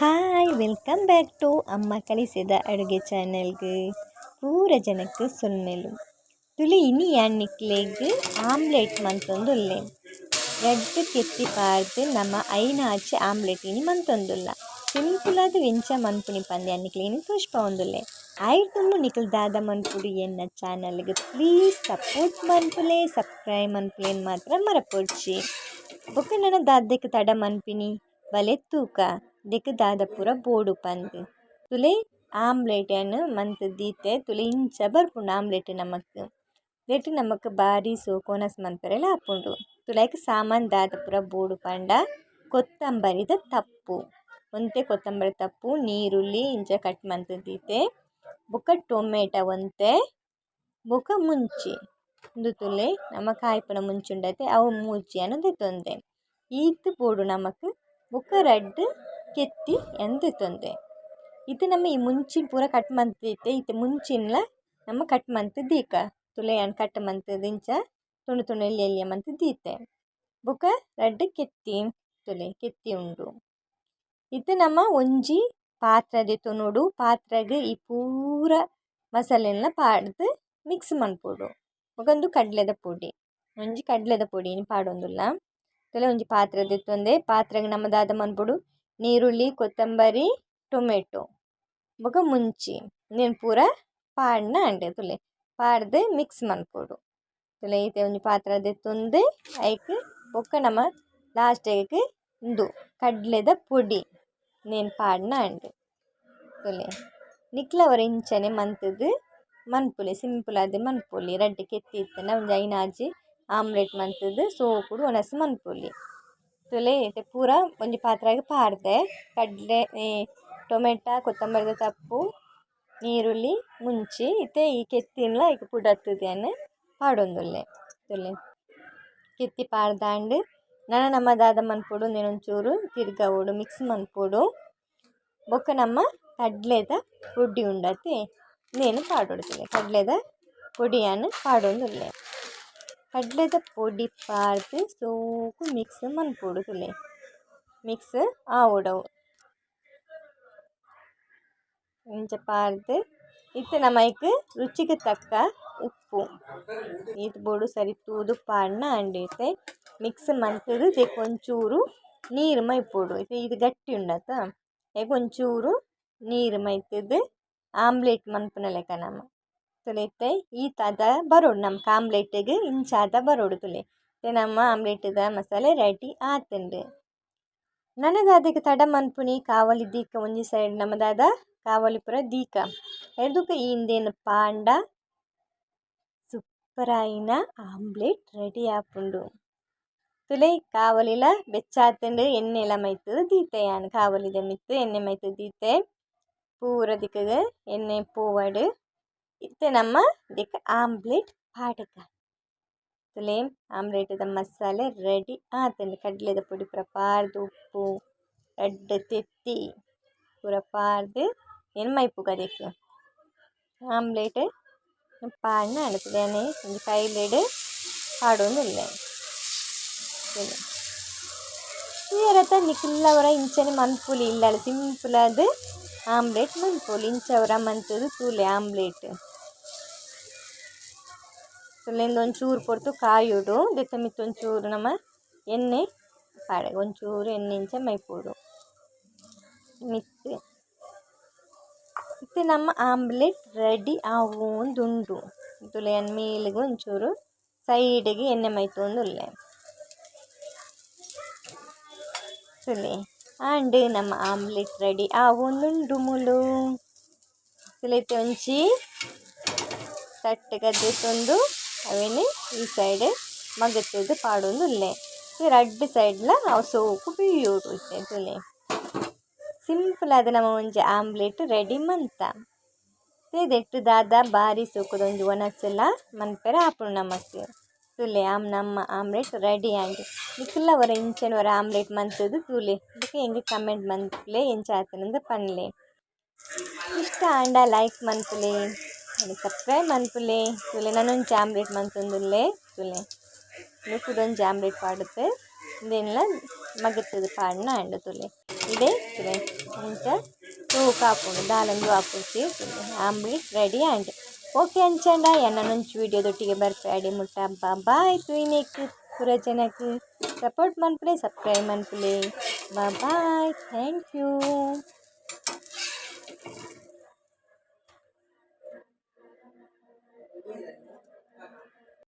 Hi, welcome back to ಅಮ್ಮ ಕಲಿಸಿದ ಅಡುಗೆ ಚಾನೆಲ್ಗೆ ಪೂರ ಜನಕ್ಕೆ ಸುನ್ನೆಲು ತುಳಿ ಇನಿ ಎಣ್ಣೆಕ್ಲೆಗ್ ಆಮ್ಲೆಟ್ ಮಂತೊಂದುಲ್ಲೆ. ರೆಡ್ ಕೆತ್ತಿ ಪಾರ್ದು ನಮ್ಮ ಐನಾಚೆ ಆಮ್ಲೆಟ್ ಇನಿ ಮಂತೊಂದುಲ್ಲ. ಸಿಂಪಲ್ ಆದ ವೆಂಚ ಮನ್ಪುನಿ ಪಂದೆ ಇನಿ ತೋಷ್ಪ ಒಂದುಲ್ಲೆ. ಆಯ್ತು ನಿಖಲ್ ದಾದ ಮನ್ಪುಡು ಎನ್ನ ಚಾನಲ್ಗೆ ಪ್ಲೀಸ್ ಸಪೋರ್ಟ್ ಮನ್ಪುಲೆ ಸಬ್ಸ್ಕ್ರೈಬ್ ಮನ್ಪುಲೇನು ಮಾತ್ರ ಮರಪೊಡ್ಚಿ ಬೊಕ್ಕ ನನ್ನ ದಾದ್ದಕ್ಕೆ ತಡ ಮನ್ಪಿನಿ ಬಲೆ ತೂಕ ದೆಕ್ ದಾದ ಪೂರ ಬೋಡು ಪಂದ್. ತುಲೆ ಆಮ್ಲೆಟ್ ಅನ್ನು ಮಂತ್ ದೀತೆ, ತುಲೆ ಇಂಚ ಬರ್ಪುಂಡು ಆಮ್ಲೆಟ್ ನಮಕ್. ನೆಟ್ ನಮಕ್ ಬಾರಿ ಸೋಕೋನಸ್ ಕೋನಸ್ ಮನ್ಪರೆಲ ಆಪುಂಡು. ತುಲೈಕ್ ಸಾಮಾನ್ ದಾದ ಪೂರ ಬೋಡು ಪಂಡ, ಕೊತ್ತಂಬರಿದ ತಪ್ಪು. ಒಂತೆ ಕೊತ್ತಂಬರಿ ತಪ್ಪು, ನೀರುಳ್ಳಿ ಇಂಚ ಕಟ್ ಮಂತ್ ದೀತೆ. ಬೊಕ ಟೊಮೆಟ ಒಂತೆ, ಬೊಕ ಮುಂಚಿ. ಒಂದು ತುಲೆ ನಮಕ್ ಆಯ್ಪುನ ಮುಂಚುಂಡತೆ, ಅವು ಮೂಜಿಯನ್ನು ತೊಂದೆ ಈತ್ ಬೋಡು ನಮಕ್ ಬೊಕ ರಡ್ಡ್ ಕೆತ್ತಿ ಎಂದ್ ದೆತೊಂದೆ ಇತ್ತೆ ನಮ ಈ ಮುಂಚಿನ್ ಪೂರ ಕಟ್ ಮಂತಿತ್ತೆ ಇತ್ತೆ ಮುಂಚಿನ್ಲ ನಮ ಕಟ್ ಮಂತ್ ದೀಕ ತುಲೆಯನ್ ಕಟ್ ಮಂತುದು ಇಂಚ ತುಣು ತುಣು ಎಲ್ಯ ಎಲ್ಯ ಮಂತ್ ದೀತೆ ಬೊಕ ರಡ್ಡ್ ಕೆತ್ತಿ ತುಲೆ ಕೆತ್ತಿ ಉಂಡು ಇತ್ತೆ ನಮ ಒಂಜಿ ಪಾತ್ರ ದೆತೊನೊಡು ಪಾತ್ರಗ್ ಈ ಪೂರ ಮಸಾಲೆನ್ಲ ಪಾಡ್ದ್ ಮಿಕ್ಸ್ ಮನ್ಪೊಡು ಬೊಕ ಕಡ್ಲೆದ ಪೊಡಿ ಒಂಜಿ ಕಡ್ಲೆದ ಪೊಡಿನ್ ಪಾಡೊಂದುಲ್ಲ ತುಲೆ ಒಂಜಿ ಪಾತ್ರೆ ದೆತ್ತೊಂದೆ ಪಾತ್ರೆಗೆ ನಮ್ಮ ದಾದ ಮನ್ಪುಡು ನೀರುಳ್ಳಿ, ಕೊತ್ತಂಬರಿ, ಟೊಮೆಟೊ ಬೊಕ ಮುಂಚಿ ನೀನು ಪೂರ ಪಾಡ್ನ ಅಂಡೆ ತುಲೆ, ಪಾಡ್ದ್ ಮಿಕ್ಸ್ ಮನ್ಪೊಡು. ತುಲೆ ಇತ್ತೆ ಒಂಜಿ ಪಾತ್ರೆ ದೆತ್ತೊಂದು ಐಕ್ ಬೊಕ್ಕ ನಮ ಲಾಸ್ಟೆಗ್ ಇಂದು ಕಡ್ಲೆದ ಪುಡಿ ನೀನು ಪಾಡ್ನ ಅಂಡೆ ತುಲೆ. ನಿಕ್ಲವರ ಇಂಚನೆ ಮಂತುದು ಮನ್ಪುಲಿ ಸಿಂಪಲ್ ಆದ ಮನ್ಪುಲಿ, ರಡ್ಡ್ ಕೆತ್ತಿ ಇತ್ತ್ಂಡ ಒಂಜಿ ಐನಾಜಿ ಆಮ್ಲೆಟ್ ಮಂತುದ್ ಸೋಪುಡು ವನಸ್ ಮನ್ಪೊಲಿ. ತುಲೆ ಇತ್ತೆ ಪೂರ ಒಂಜಿ ಪಾತ್ರೆಗ್ ಪಾಡ್ದೆ. ಕಡ್ಲೆ ಟೊಮೆಟ, ಕೊತ್ತಂಬರಿದ ತಪ್ಪು, ನೀರುಳ್ಳಿ, ಮುಂಚಿ, ಇತ್ತೆ ಈ ಕೆತ್ತಿನ್ಲ ಐಕ್ ಪುಡತ್ತುದಿಯನ್ ಪಾಡೊಂದುಲ್ಲೆ. ತುಲೆ. ಕೆತ್ತಿ ಪಾಡ್ದಾಂಡ್, ನನ ನಮ್ಮ ದಾದ ಮನ್ಪೊಡು, ನೆನೊಂಚೂರು, ತಿರ್ಗವುಡು, ಮಿಕ್ಸ್ ಮನ್ಪೊಡು. ಬೊಕ್ಕ ನಮ್ಮ ಕಡ್ಲೆದ ಪುಡಿ ಉಂಡತೆ ನೇನು ಪಾಡೊಡು ಕಡ್ಲೆದ ಕಡ್ಲೆದ ಪುಡಿಯನ್ನು ಪಾಡೊಂದುಲ್ಲೆ. ಕಡ್ಲೆದ ಪೊಡಿ ಪಾರ್ದ್ ಸೋಕು ಮಿಕ್ಸ್ ಮನ್ಪೊಡು ತುಲೆ ಮಿಕ್ಸ್ ಆವೊಡು ಇಂಚ ಪಾರ್ದ್ ಇತ್ತೆ ನಮ ಐಕ್ ರುಚಿಗ್ ತಕ್ಕ ಉಪ್ಪು ಈತ್ ಬೋಡು ಸರಿ ತೂದು ಪಾಡ್ನ ಅಂಡೆತೆ ಮಿಕ್ಸ್ ಮಂತುದು ದೇಕ್ ಒಂಚೂರು ನೀರ್ ಮೈಪೊಡು ಇತ್ತೆ ಇದ್ ಗಟ್ಟಿ ಉಂಡತ ಐಕ್ ಒಂಚೂರು ನೀರ್ ಮೈತುದು ಆಮ್ಲೆಟ್ ಮನ್ಪುನ ಲೆಕ ನಮ ತುಲೆ ಈ ಈತಾದ ಬರೋಡು ನಮಕ್ ಆಮ್ಲೆಟ್ಗ್ ಇಂಚಾದ ಬರೋಡು ತುಲೆ ನಮ್ಮ ಆಮ್ಲೆಟ್ದ ಮಸಾಲೆ ರೆಡಿ ಆತುಂಡು ನನ ದಾದೆಗ್ ತಡ ಮನ್ಪುನಿ ಕಾವಲಿ ದೀಕ ಒಂಜಿ ಸೈಡ್ ನಮ ದಾದ ಕಾವಲಿ ಪೂರ ದೀಕ ಹಿಂದೇನು ಪಾಂಡ ಸುಪ್ಪರಾಯಿನ ಆಮ್ಲೆಟ್ ರೆಡಿ ಆಪುಂಡು ತುಲೆ ಕಾವಲಿಲ ಬೆಚ್ಚಾತುಂಡು ಎಣ್ಣೆಲ ಮೈತದ ದೀತೆ ಯಾನು ಕಾವಲಿದ ಮಿತ್ತ್ ಎಣ್ಣೆ ಮೈತದ ದೀತೆ ಪೂರ ದಿಕ್ಕದ ಎಣ್ಣೆ ಪೋವಡ್ ಇತ್ತೆ ನಮ್ಮ ದಿಕ್ಕ ಆಮ್ಲೆಟ್ ಪಾಡ್ಕ ತುಲೆ ಆಮ್ಲೆಟ್ದ ಮಸಾಲೆ ರೆಡಿ ಆತುಂಡು ಕಡ್ಲೆದ ಪೊಡಿ ಪೂರ ಪಾರ್ದ್ ಉಪ್ಪು ರಡ್ಡ್ ತೆತ್ತಿ ಪೂರ ಪಾರ್ದ್ ಎನ್ ಮೈಪುಗ ದೇಕ್ ಆಮ್ಲೆಟ್ ಪಾಡ್ನ ಅಂಡ್ ತುಲೆನೆ ಒಂಜಿ ಕೈಲೆಡ್ ಪಾಡೊಂದುಲ್ಲೆ ತೂಯೆರೆತ ನಿಕುಲ್ಲವರ ಇಂಚನೆ ಮನ್ಪೊಲಿ ಇಲ್ಲಲ ಸಿಂಪಲ್ ಆದ್ ಆಮ್ಲೆಟ್ ಮನ್ಪೊಲಿ ಇಂಚವರ ಮಂತುದು ತೂಲೆ ಆಮ್ಲೆಟ್. ತುಲೆಂದ್ ಒಂಚೂರು ಪೊರ್ತು ಕಾಯುಡು ದೆತ್ತ ಮಿತ್ತ್ ಒಂಚೂರು ನಮ ಎಣ್ಣೆ ಪಾಡೆ ಒಂಚೂರು ಎಣ್ಣೆ ಇಂಚ ಮೈಪೂರು ಮಿತ್ತ್. ಇತ್ತೆ ನಮ್ಮ ಆಮ್ಲೆಟ್ ರೆಡಿ ಆವೊಂದುಂಡು ತುಲೆಯನ್ ಮೇಲೆಗ್ ಒಂಚೂರು ಸೈಡ್ಗೆ ಎಣ್ಣೆ ಮೈತೊಂದುಲ್ಲೆ. ತುಲೆ. ಆಂಡ್ ನಮ್ಮ ಆಮ್ಲೆಟ್ ರೆಡಿ ಆವೊಂದುಂಡು ಮುಲು ತುಲೆ ಇತ್ತೆ ಒಂಜಿ ತಟ್ಟೆಗ್ ದೆತ್ತೊಂದು ಅವೆನ್ ಈ ಸೈಡ್ ಮಗತುದು ಪಾಡೊಂದುಲ್ಲೆ ರಡ್ಡ್ ಸೈಡ್ಲ ಅವು ಸೋಕು ಬೇಯೋಡು ಇತ್ತೆ ತುಲೆ ಸಿಂಪಲ್ ಆದ್ ನಮ ಒಂಜಿ ಆಮ್ಲೆಟ್ ರೆಡಿ ಮಂತ ದೆಟ್ ದಾದ ಬಾರಿ ಸೋಕುದ ಒಂಜಿ ವನಸ್ಸುಲ ಮನ್ಪೆರೆ ಆಪುಂಡು ನಮಕ್ ತುಲೆ ಆಮ್ ನಮ್ಮ ಆಮ್ಲೆಟ್ ರೆಡಿ ಆಂಡ್ ನಿಕುಲ್ಲವರ ಇಂಚನೆ ವರ ಆಮ್ಲೆಟ್ ಮಂತುದು ತೂಲೆ ಬೊಕ ಎಂಕ್ ಕಮೆಂಟ್ ಮನ್ಪುಲೆ ಎಂಚ ಆತುಂಡು ಪನ್ಲೆ ಇಷ್ಟ ಆಂಡ ಲೈಕ್ ಮನ್ಪುಲೆ ಸಬ್ಸ್ಕ್ರೈಬ್ ಮನ್ಪುಲೆ ತುಲೆ ನನೊಂಜಿ ಆಮ್ಲೆಟ್ ಮಂತೊಂದುಲ್ಲೆ ತುಲೆ ನಿಕುಡೊಂಜಿ ಆಮ್ಲೆಟ್ ಪಾಡುತ್ತೆ ಉಂದೆನ್ಲ ಮಗತುದು ಪಾಡ್ನ ಆಂಡ್ ತುಲೆ ಇಡೆ ತುಲೆ ಎಂತ ತೂಕ ಹಾಕೊಂಡು ದಾಲಂದು ಹಾಕುಸಿ ಆಮ್ಲೆಟ್ ರೆಡಿ ಆಂಡ್ ಓಕೆ ಅಂಚಂಡ ಎನ್ನ ನಂಚು ವಿಡಿಯೋದೊಟ್ಟಿಗೆ ಬರ್ಪೇಡಿ ಮುಟ್ಟ ಬಾಯ್ ತುಯ್ನೆಕ್ ಪೂರ ಜನಕ್ಕೆ ಸಪೋರ್ಟ್ ಮನ್ಪುಲೆ ಸಬ್ಸ್ಕ್ರೈಬ್ ಮನ್ಪುಲೆ ಬಾಯ್ ಥ್ಯಾಂಕ್ ಯು